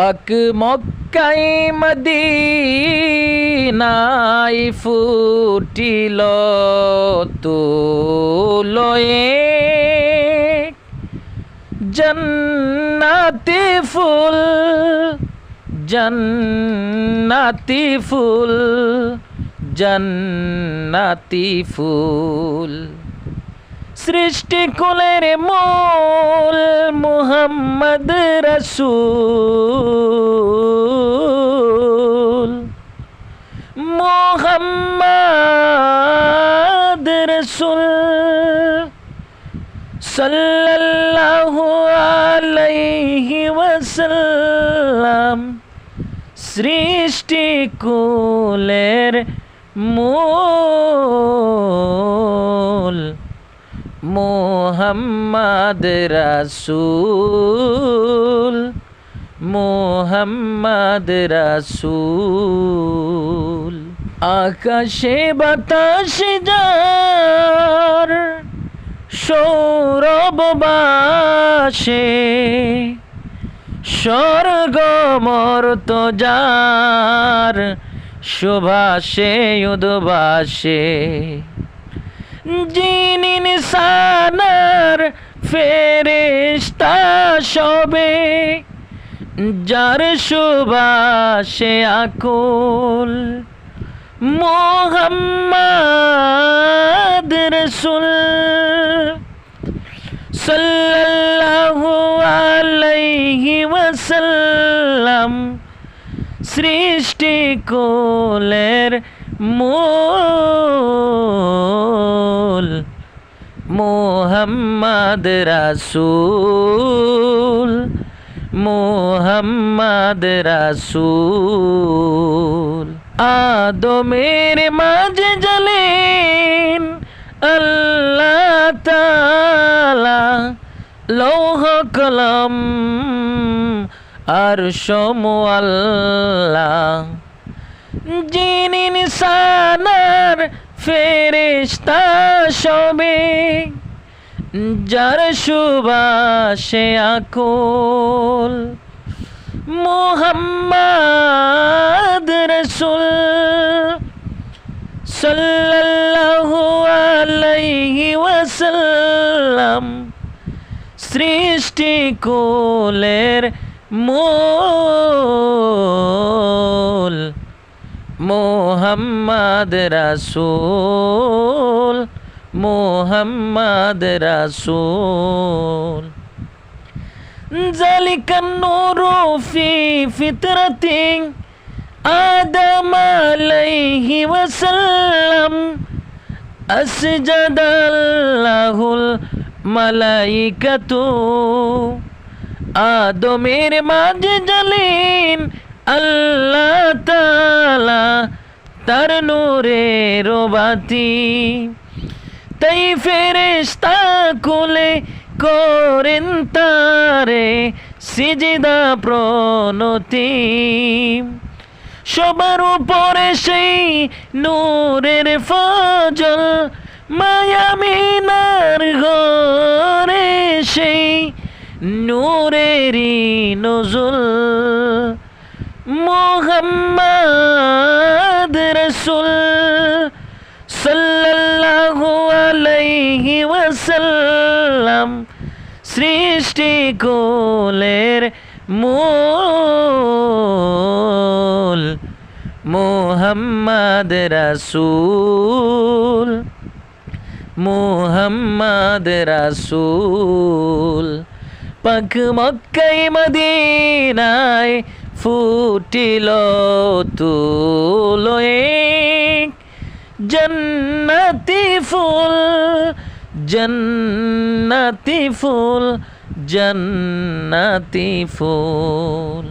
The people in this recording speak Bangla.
পাক মক্কাই মদিনাই ফুটিল তুলয়ে। জন্নাতি ফুল জন্নাতি ফুল জন্নাতি ফুল। সৃষ্টিকুলের মূল মুহাম্মদ রসুল। মোহাম্মদ রসুল। সাল্লাল্লাহু আলাইহি ওয়াসাল্লাম সৃষ্টিকুলের মূল মোহাম্মদ রাসূল মোহাম্মদ রাসূল। আকাশে বাতাসে যার সৌরভ বাসে স্বর্গ মর্ত যার সুভাষে উদ্বাসে জিন ইনসানার ফেরেশতা সবে যার সুবাসে আকুল মোহাম্মদ রসুল সাল্লাল্লাহু আলাইহি ওয়াসাল্লাম সৃষ্টি কোলের মূল মোহাম্মদ রাসূল মোহাম্মদ রাসূল। আদমের মাঝে জলেন আল্লাহ তাআলা লৌহ কলম আর আল্লাহ। জিন ইনসানার ফেরেশতা সবে, যার সুবাসে আকুল মোহাম্মদ রসুল সাল্লাল্লাহু আলাইহি ওয়াসাল্লাম সৃষ্টি কোলের মূল মোহাম্মদ রাসূল মোহাম্মদ রাসূল ذلك النور في فطرة آدم عليه وسلم أسجد الله الملائكة আদমের মাঝে জালেন আল্লাহ তালা তার নূরের বাতি। তাই ফেরেশতা কুলে করেন তারে সিজিদা প্রণতি। সবার উপরে সেই নূরের ফজল মায়ামিনার ঘরে সেই নূরেরই নজুল। মোহাম্মদ রসুল সাল্লাল্লাহু আলাইহি ওয়াসাল্লাম সৃষ্টি কোলের মূল মোহাম্মদ রাসূল মোহাম্মদ রাসূল পাক মক্কাই মদিনায় ফুটিল তুলোয়ে জন্নতি ফুল জন্নতি ফুল জন্নতি ফুল।